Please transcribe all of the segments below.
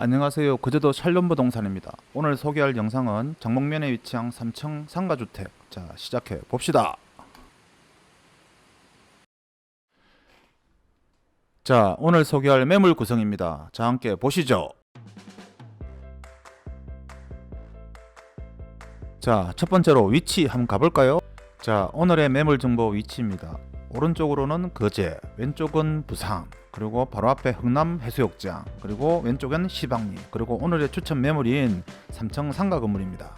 안녕하세요. 그제도 샬롬 부동산입니다. 오늘 소개할 영상은 장목면에 위치한 3층 상가주택. 자, 시작해 봅시다. 자, 오늘 소개할 매물 구성입니다. 자, 함께 보시죠. 자, 첫 번째로 위치 한번 가볼까요? 자, 오늘의 매물 정보 위치입니다. 오른쪽으로는 거제, 왼쪽은 부산, 그리고 바로 앞에 흥남 해수욕장, 그리고 왼쪽엔 시방리, 그리고 오늘의 추천 매물인 삼청 상가 건물입니다.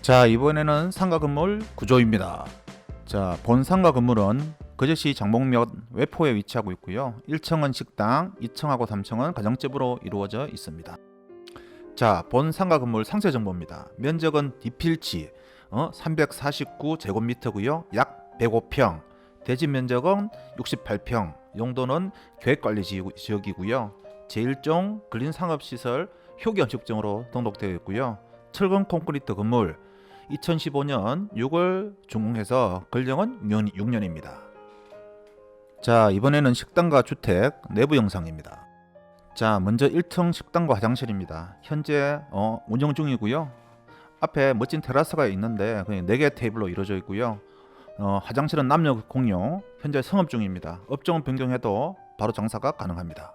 자, 이번에는 상가 건물 구조입니다. 자, 본 상가 건물은 거제시 장목면 외포에 위치하고 있고요. 1층은 식당, 2층하고 3층은 가정집으로 이루어져 있습니다. 자, 본 상가 건물 상세 정보입니다. 면적은 디필지 어, 349 제곱미터고요. 약 105평. 대지 면적은 68평. 용도는 계획관리 지역- 지역이고요. 제1종 근린 상업시설 효기건축증으로 등록되어 있고요. 철근 콘크리트 건물 2015년 6월 준공해서 근령은 6년, 6년입니다. 자, 이번에는 식당과 주택 내부 영상입니다. 자, 먼저 1층 식당과 화장실입니다. 현재 어, 운영 중이고요. 앞에 멋진 테라스가 있는데 그냥 4개 테이블로 이루어져 있고요. 어, 화장실은 남녀 공용. 현재 성업 중입니다. 업종은 변경해도 바로 장사가 가능합니다.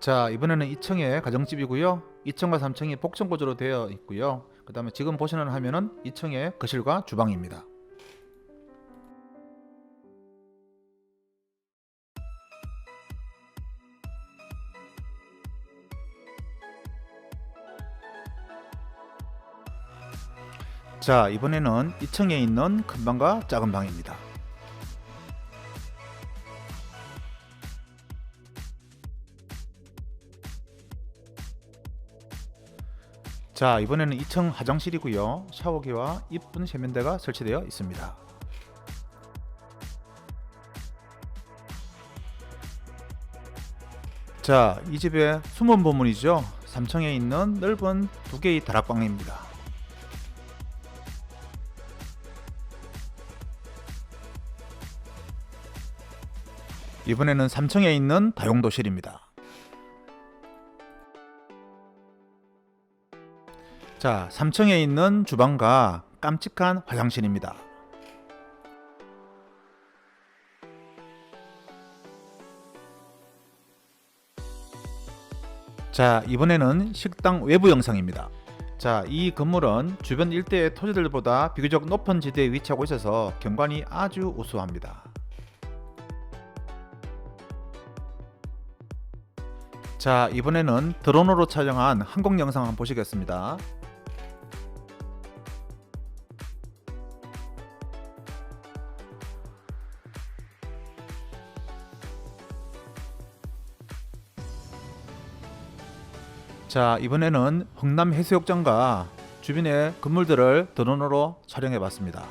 자, 이번에는 2층에 가정집이고요. 2층과 3층이 복층 구조로 되어 있고요. 그다음에 지금 보시는 화면은 2층의 거실과 주방입니다. 자, 이번에는 2층에 있는 큰 방과 작은 방입니다. 자, 이번에는 2층 화장실이고요. 샤워기와 이쁜 세면대가 설치되어 있습니다. 자, 이 집의 숨은 보문이죠. 3층에 있는 넓은 두 개의 다락방입니다. 이번에는 3층에 있는 다용도실입니다. 자, 3층에 있는 주방과 깜찍한 화장실입니다. 자, 이번에는 식당 외부 영상입니다. 자, 이 건물은 주변 일대의 토지들보다 비교적 높은 지대에 위치하고 있어서 경관이 아주 우수합니다. 자, 이번에는 드론으로 촬영한 항공 영상 한번 보시겠습니다. 자, 이번에는 흥남 해수욕장과 주변의 건물들을 드론으로 촬영해 봤습니다.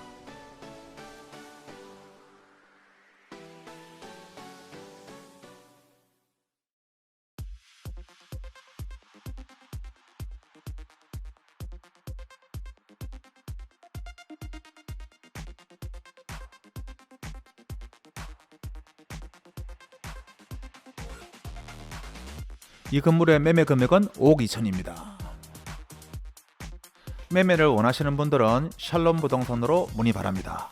이 건물의 매매 금액은 5억 2천입니다. 매매를 원하시는 분들은 샬롬 부동산으로 문의 바랍니다.